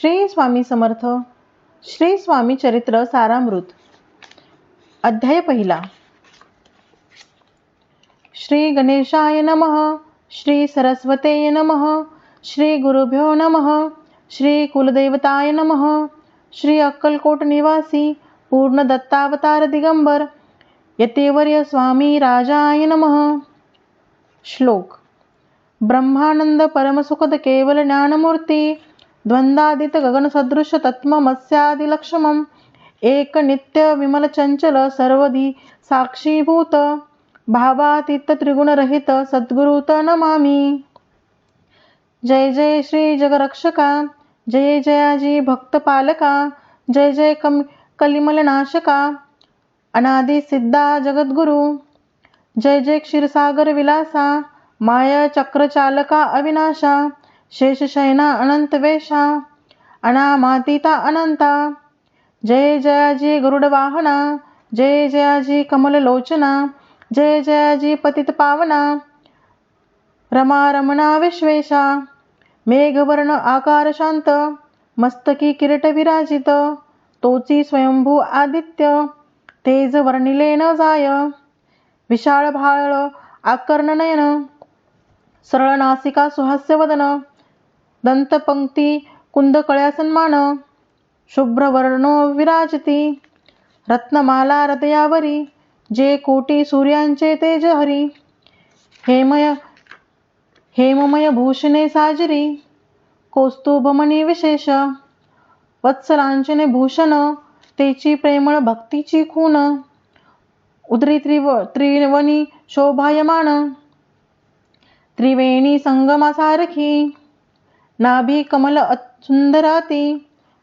श्री स्वामी समर्थ. श्री स्वामी चरित्र सारामृत. अध्याय पहिला. श्री गणेशाय नमः. श्री सरस्वते नमः. श्री गुरुभ्यो नमः. श्री कुलदेवताय नमः. श्री अक्कलकोट निवासी पूर्ण दत्तावतार दिगंबर यतेवर्य स्वामी राजाय नमः. श्लोक. ब्रह्मानंद परमसुखद केवल ज्ञानमूर्ती द्वंद्वादित गगनसदृश तत्ममस्यादिलक्ष्मम् एक नित्य विमल चंचल सर्वधी साक्षीभूत। भावातीत त्रिगुणरहित सद्गुरुत नमामि। जय जय श्री जगरक्षका। जय जयाजी भक्तपालका। जय जय कम कलिमलनाशका। अनादि सिद्धा जगद्गुरु। जय जय क्षीरसागर विलासा। माया चक्रचालका अविनाशा। शेषशयना अनंत वेशा अनामातीता अनंता। जय जयाजी गरुडवाहना जय जयाजी कमललोचना जय जयाजी पतित पावना। रमा रमणा विश्वेशा मेघवर्ण आकार शांत मस्तकी किरीट विराजित तोची स्वयंभू आदित्य तेज वर्णिले न जाय। विशाळ भाळ आकर्ण नयन सरळ नासिका सुहास्य वदन दंतपंक्ती कुंदकळ्या सन्मान शुभ्रवर्णो विराजती रत्नमाला हृदयावरी जे कोटी सूर्यांचे तेज हरी हेमय हेममय भूषणे साजरी कौस्तुभमणी विशेष वत्सलांचने भूषण तेची प्रेमळ भक्तीची खून उदरी त्रिव त्रिवणी शोभायमान त्रिवेणी संगमासारखी नाभी कमल सुंदराती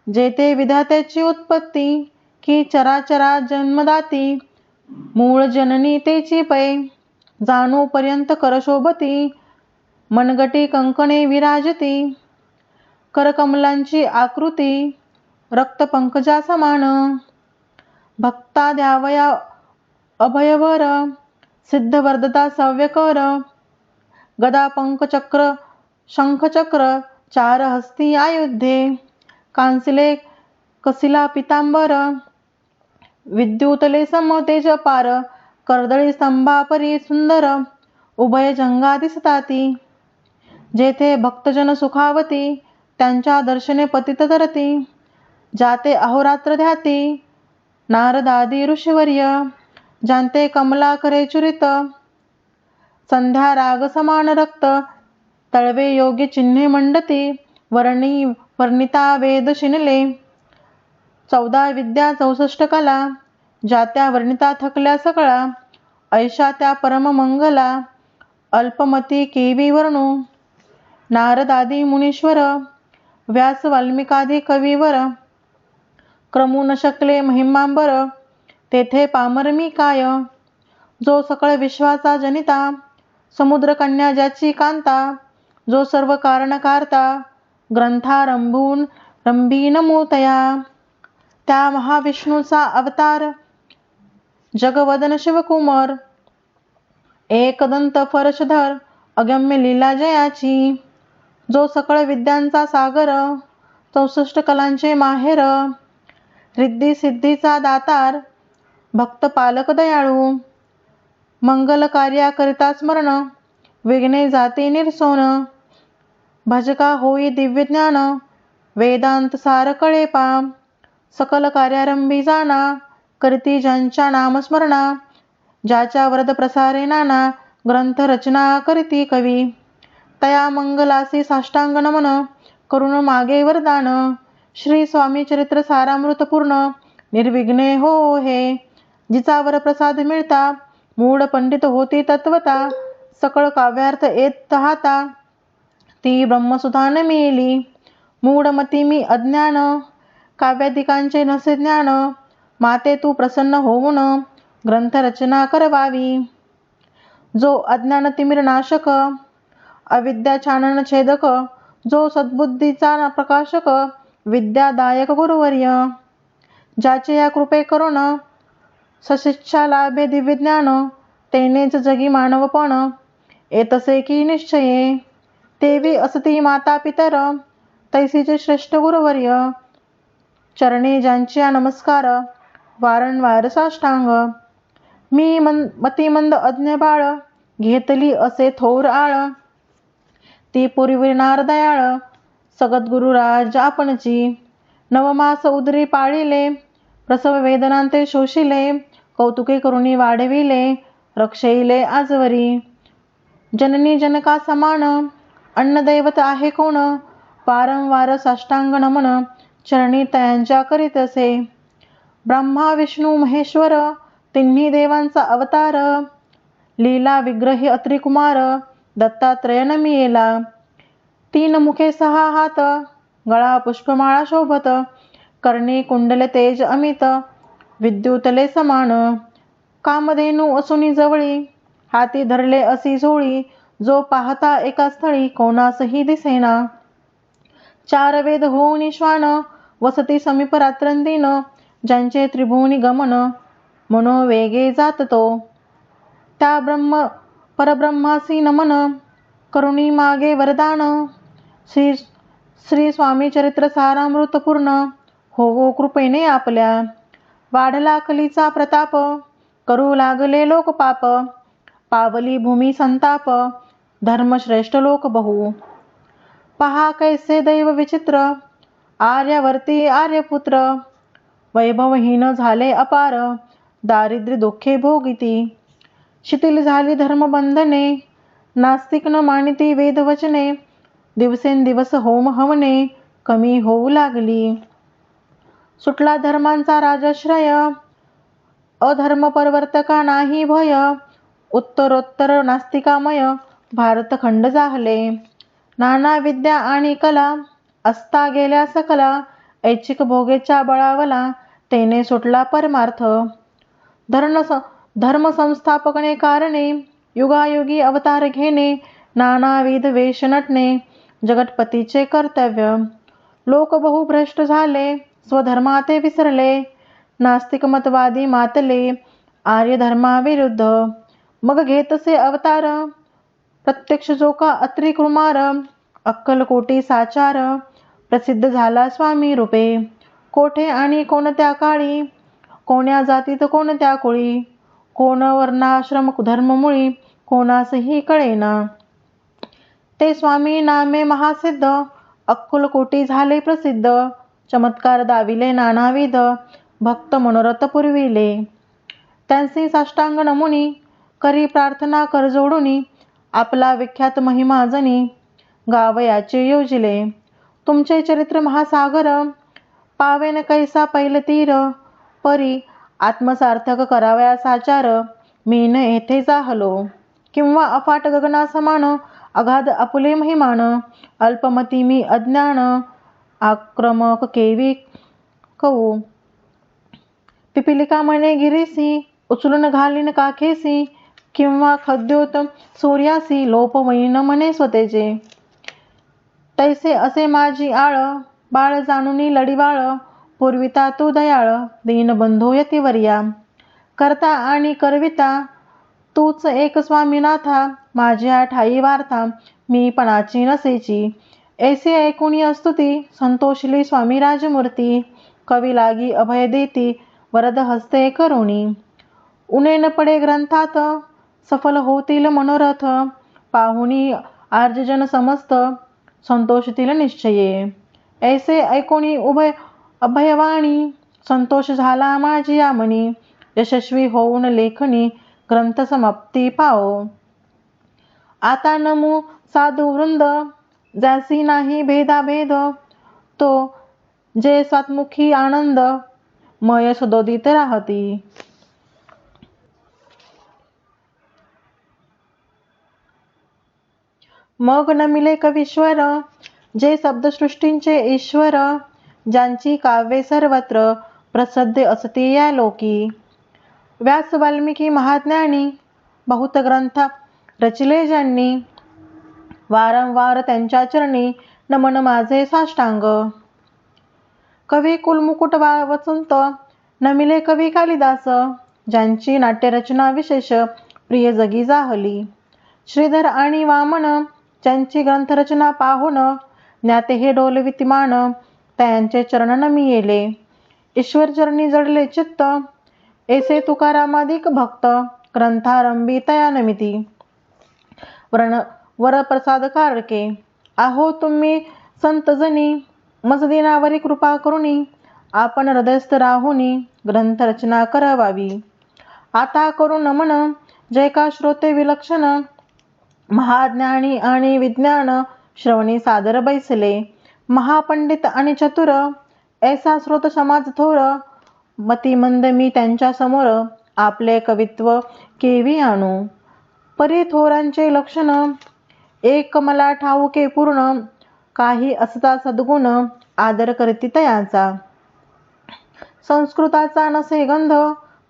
जेथे विधात्याची उत्पत्ती की चराचरा जन्मदाती मूळ जननी तेची पै जाणू पर्यंत करशोभती मनगटी कंकणे विराजती. करकमलांची आकृती रक्तपंकजा समान भक्ता द्यावया अभयवर सिद्धवर्धता सव्यकर गदा पंकचक्र शंखचक्र चार हस्ती आयुध्ये कांसिले कसिला पितांबर. विद्युतले सम तेज पार. कर्दळी स्तंभापरी सुंदर. उभय जंगा दिसताती. जेथे भक्तजन सुखावती त्यांच्या दर्शने पतित तरती जाते अहोरात्र ध्याती. नारदादी ऋषिवर्य. जानते कमला करे चुरित. संध्या राग समान रक्त. तळवे योग्य चिन्हे मंडती वर्णी वर्णिता वेद शिनले. चौदा विद्या चौसष्ट कला ज्या त्या वर्णिता थकल्या सकळा ऐशा त्या परम मंगला अल्पमती केवी वर्णू. नारदादी मुनीश्वर व्यास वाल्मिकादी कवीवर. क्रमू न शकले महिमांबर तेथे पामर मी काय? जो सकळ विश्वाचा जनिता समुद्रकन्या ज्याची कांता जो सर्व कारणकारता ग्रंथारंभून रंभीन मूतया त्या महाविष्णूचा अवतार जगवदन शिवकुमार एकदंत फरशधर अगम्य लीला जयाची जो सकळ विद्यांचा सागर चौसष्ट कलांचे माहेर रिद्धी सिद्धीचा दातार भक्त पालक दयाळू मंगल कार्याकरिता स्मरण विघ्ने जाती निरसोन भजका होई दिव्य ज्ञान वेदांत सार कळे पा सकल कार्यारंभी जाना करती ज्यांच्या नामस्मरणा ज्याच्या व्रत प्रसारे नाना ग्रंथ रचना करती कवी. तया मंगलासी साष्टांग नमन करुण मागे वरदान श्री स्वामी चरित्र सारामृतपूर्ण निर्विघ्ने हो हे. जिचा वर प्रसाद मिळता मूळ पंडित होती तत्वता सकळ काव्यार्थ येत तहाता ती ब्रह्मसुधा न मिळली मूढमती मी अज्ञान काव्यादिकांचे नसे ज्ञान माते तू प्रसन्न होऊन ग्रंथरचना करवावी. जो अज्ञान तिमिर नाशक अविद्या छानन छेदक जो सद्बुद्धीचा प्रकाशक विद्यादायक गुरुवर्य. ज्याचे या कृपे करून सशिक्षा लाभे दिव्य ज्ञान तेनेच जगी मानवपण येतसे की निश्चये. तेवी असती माता पितर तैसीचे श्रेष्ठ गुरुवर्य चरणे ज्यांच्या नमस्कार वारंवार साष्टांग. मी मन मतिमंद अज्ञ बाळ घेतली असे थोर आळ. ती पुरविणार दयाळ सगद्गुरुराज आपणची. नवमास उदरी पाळिले प्रसव वेदनांते शोषिले कौतुके करुणी वाढविले रक्षईले आजवरी. जननी जनका समान अन्नदैवत आहे कोण? वारंवार साष्टांग नमन चरणी तयांच्या करीत असे. ब्रह्मा विष्णू महेश्वर तिन्ही देवांचा अवतार. लीला विग्रही अत्रिकुमार दत्तात्रय नमियेला तीन मुखे सहा हात गळा पुष्पमाळा शोभत कर्णी कुंडले तेज अमित विद्युतले समान. कामधेनू असुनी जवळी हाती धरले असी झोळी जो पाहता एका स्थळी कोणासही दिसेना. चार वेद होऊन श्वान वसती समीप रात्रंदीन ज्यांचे त्रिभुवनी गमन मनोवेगे जात तो. त्या ब्रह्म परब्रह्मासी नमन करुणी मागे वरदान. श्री श्री स्वामी चरित्र सारामृतपूर्ण होवो कृपेने आपल्या. वाढला कलीचा प्रताप करू लागले लोक पाप पावली भूमी संताप धर्मश्रेष्ठ लोक बहु पहा कैसे दैव विचित्र आर्यावर्ती आर्यपुत्र. वैभवहीन झाले अपार दारिद्र्य दुःखे भोगिती. शिथिल झाली धर्मबंधने नास्तिक न मानिती वेदवचने. दिवसेंदिवस होम हवने कमी होऊ लागली. सुटला धर्मांचा राजाश्रय अधर्म परवर्तका नाही भय. उत्तरोत्तर नास्तिकामय भारतखंड जाहले नाना विद्या आणि कला असता गेल्या सकला ऐच्छिक भोगेच्या बळावला तेने सुटला परमार्थ. धर्म धर्म संस्थापकने कारणे युगायुगी अवतार घेणे नानाविध वेश नटणे जगतपतीचे कर्तव्य. लोक बहुभ्रष्ट झाले स्वधर्माते विसरले नास्तिक मतवादी मातले आर्य धर्माविरुद्ध मग घेतसे अवतार प्रत्यक्ष जो का अत्रिकुमार अक्कलकोटी साचार प्रसिद्ध झाला स्वामी रूपे. कोठे आणि कोणत्या काळी? कोण्या जातीत कोणत्या कुळी? कोण वर्णाश्रम धर्ममुळी? कोणासही कळेना. ते स्वामी नामे महासिद्ध अक्कलकोटी झाले प्रसिद्ध चमत्कार दाविले नानाविध भक्त मनोरथ पुरविले. त्यांचे साष्टांग नमुनी करी प्रार्थना कर जोडुनी आपला विख्यात महिमा जनी गावयाचे योजिले. तुमचे चरित्र महासागर पावेन कैसा पैल तीर परी आत्मसार्थक करावया साचार मीन येथे जाहलो. किंवा अफाट गगना समान अगाध अपुले महिमान अल्पमती मी अज्ञान आक्रमक केवी कऊ पिपिलिका म्हणे गिरीसी उचलून घालीन काखेसी किंवा खद्योत सूर्यासी लोपवैन म्हणे स्वतःचे. तैसे असे माझी आळ बाळ जाणुनी लढीबाळ पूर्विता तू दयाळ दीनबंधू यतिवर्या. करता आणि करविता तूच एक स्वामीनाथा माझ्या ठाई वार्ता मी पणाची नसेची. ऐसे ऐकुणी अस्तुती संतोषली स्वामी राजमूर्ती कवी लागी अभय देती वरद हस्ते करुणी. उणे न पडे ग्रंथात सफल होतील मनोरथ. पाहुणी आर्यजन समस्त संतोषतील निश्चये. ऐसे ऐकोणी उभय अभयवाणी संतोष झाला माझी यामनी. यशस्वी होऊन लेखनी ग्रंथ समाप्ती पाओ. आता नमू साधू वृंद ज्यासी नाही भेदाभेद तो जे स्वात्मुखी आनंद मय सदोदित राहती. मग नमिले कवीश्वर जे शब्दसृष्टींचे ईश्वर ज्यांची काव्ये सर्वत्र प्रसिद्ध असते या लोकी. व्यास वाल्मिकी महाज्ञानी बहुत ग्रंथ रचिले ज्यांनी. वारंवार त्यांच्या चरणी नमन माझे साष्टांग. कवी कुलमुकुट वसंत नमिले कवी कालिदास ज्यांची नाट्यरचना विशेष प्रिय जगी जाहली. श्रीधर आणि वामन ज्यांची ग्रंथरचना पाहून ज्ञाते हे डोलवितिमान त्यांचे चरणन मी येले ईश्वर चरणी जडले चित्त एसे तुकारामाधिक भक्त ग्रंथारंभी तयानमिती. वरण वरप्रसाद कारके आहो तुम्ही संतजनी मजदिनावरी कृपा करुणी आपण हृदयस्थ राहुनी ग्रंथरचना करावावी. आता करू नमन जय का श्रोते विलक्षण महाज्ञानी आणि विज्ञान श्रवणी सादर बैसले. महापंडित आणि चतुर ऐसा स्रोत समाज थोर मती मंद मी त्यांच्यासमोर आपले कवित्व केवी आणू. परी थोरांचे लक्षण एक मला ठाऊके पूर्ण काही असता सद्गुण आदर करती तयाचा. संस्कृताचा नसे गंध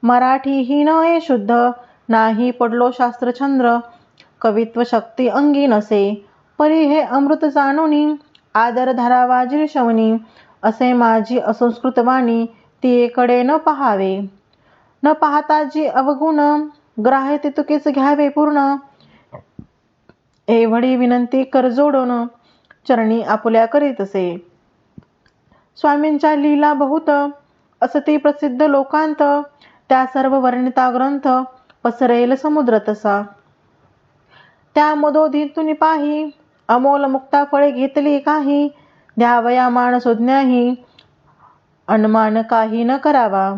मराठी ही नये शुद्ध नाही पडलो शास्त्रचंद्र कवित्व शक्ती अंगी नसे. परी हे अमृत जाणुनी आदर धरावा शवनी. असे माझी असंस्कृत वाणी न पहावे. न पाहता जी अवगुण ग्राह्य ते तुकेच घ्यावे पूर्ण. एवढी विनंती कर जोडून चरणी आपुल्या करीतसे स्वामींच्या लीला बहुत असती प्रसिद्ध लोकांत त्या सर्व वर्णिता ग्रंथ पसरेल समुद्र तसा. त्या मधोधीतून पाही अमोल मुक्ता फळे घेतली काही द्यावया मान सुज्ञाही अनुमान काही न करावा.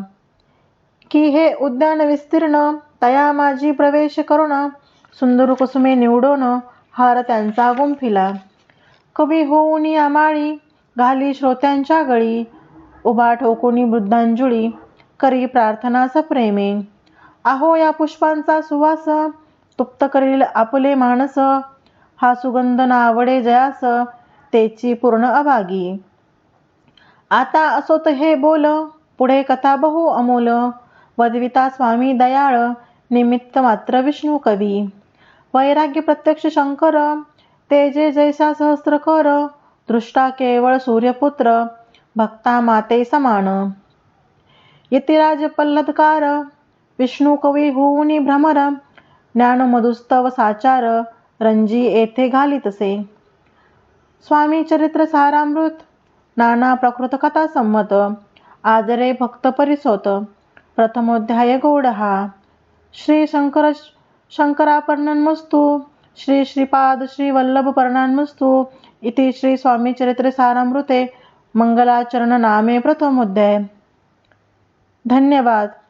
की हे उद्यान विस्तीर्ण तया माझी प्रवेश करुण सुंदर कुसुमे निवडून हार त्यांचा गुंफिला. कवी होऊन आमाळी घाली श्रोत्यांच्या गळी उभा ठोकुनी वृद्धांजुळी करी प्रार्थना सप्रेमे आहो या पुष्पांचा सुवास तुप्त करील आपले माणस हा सुगंध नावडे जयास तेची पूर्ण अभागी. आता असोत हे बोल पुढे कथा बहु अमोल. वदविता स्वामी दयाळ निमित्त मात्र विष्णू कवी. वैराग्य प्रत्यक्ष शंकर तेजे जैसा सहस्र कर दृष्टा केवळ सूर्यपुत्र भक्ता माते समान. यतिराज पल्लदकार विष्णू कवी होऊनी भ्रमर ज्ञान मधुस्तव साचार रंजी येथे घालितसे स्वामी चरित्र सारामृत नाना प्रकृत कथा संमत आदरे भक्त परिसोत. प्रथमोध्याय गौड हा. श्री शंकर शंकरापर्णन्मस्तु श्री श्रीपाद श्री वल्लभ पर्णान्मस्तु इति श्री स्वामी चरित्र सारामृते मंगलाचरण नामे प्रथमोध्याय. धन्यवाद.